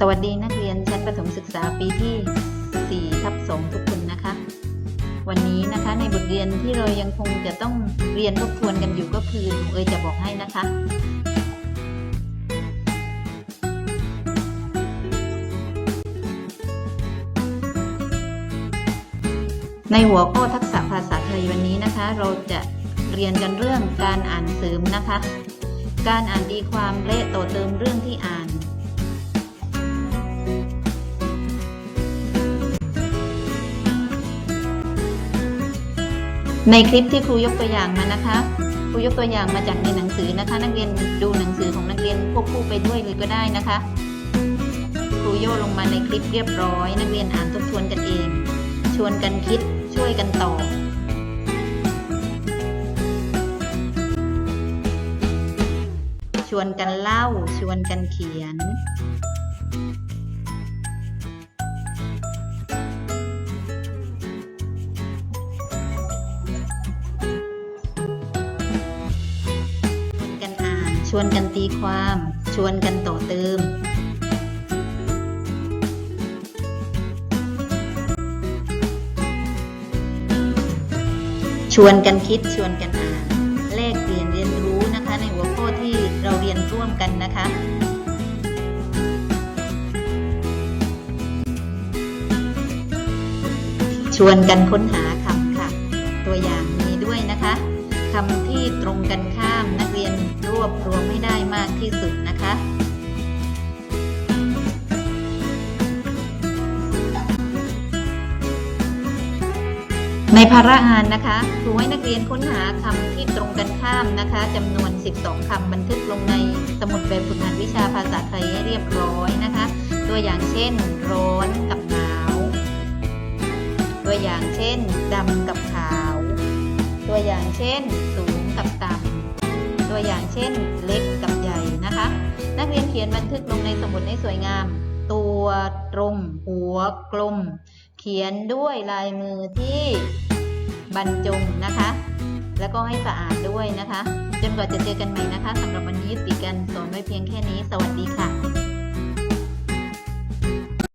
สวัสดีนักเรียนชั้นประถมศึกษาปีที่4ทับ2ทุกคนนะคะ วันนี้นะคะในบทเรียนที่เรายังคงจะต้องเรียนทบทวนกันอยู่ก็คือหนูเอยจะบอกให้นะคะ ในหัวข้อทักษะภาษาไทยวันนี้นะคะ เราจะเรียนกันเรื่องการอ่านเสริมนะคะ การอ่านตีความและต่อเติมเรื่องที่อ่าน ในคลิปที่ครูยกตัวอย่างมานะคะ ครูยกตัวอย่างมาจากในหนังสือนะคะ นักเรียนดูหนังสือของนักเรียนควบคู่ไปด้วยเลยก็ได้นะคะ ครูโย่ลงมาในคลิปเรียบร้อย นักเรียนอ่านทบทวนกันเอง ชวนกันคิดช่วยกันตอบชวนกันเล่าชวนกันเขียนกัน ชวนกันตีความ ชวนกันต่อเติม ชวนกันคิดชวนกันอ่านแลกเปลี่ยนเรียนรู้นะคะ ในหัวข้อที่เราเรียนร่วมกันนะคะชวนกันค้นหาคำค่ะ ตัวอย่าง คำที่ตรงกันข้ามนักเรียนรวบรวมให้ได้มากที่สุดนะคะในภาระงานนะคะครูให้นักเรียนค้นหาคำที่ตรงกันข้ามนะคะจำนวน 12คำบันทึกลงในสมุดแบบฝึกหัดวิชาภาษาไทยให้เรียบร้อยนะคะ ตัวอย่างเช่น ร้อนกับ อย่างเช่นสูงกับต่ำตัวอย่างเช่นเล็กกับใหญ่นะคะ นักเรียนเขียนบันทึกลงในสมุดให้สวยงาม ตัวตรง หัวกลม เขียนด้วยลายมือที่บรรจงนะคะ แล้วก็ให้สะอาดด้วยนะคะ จนกว่าจะเจอกันใหม่นะคะสำหรับวันนี้ยุติการสอนไว้เพียงแค่นี้ สวัสดีค่ะ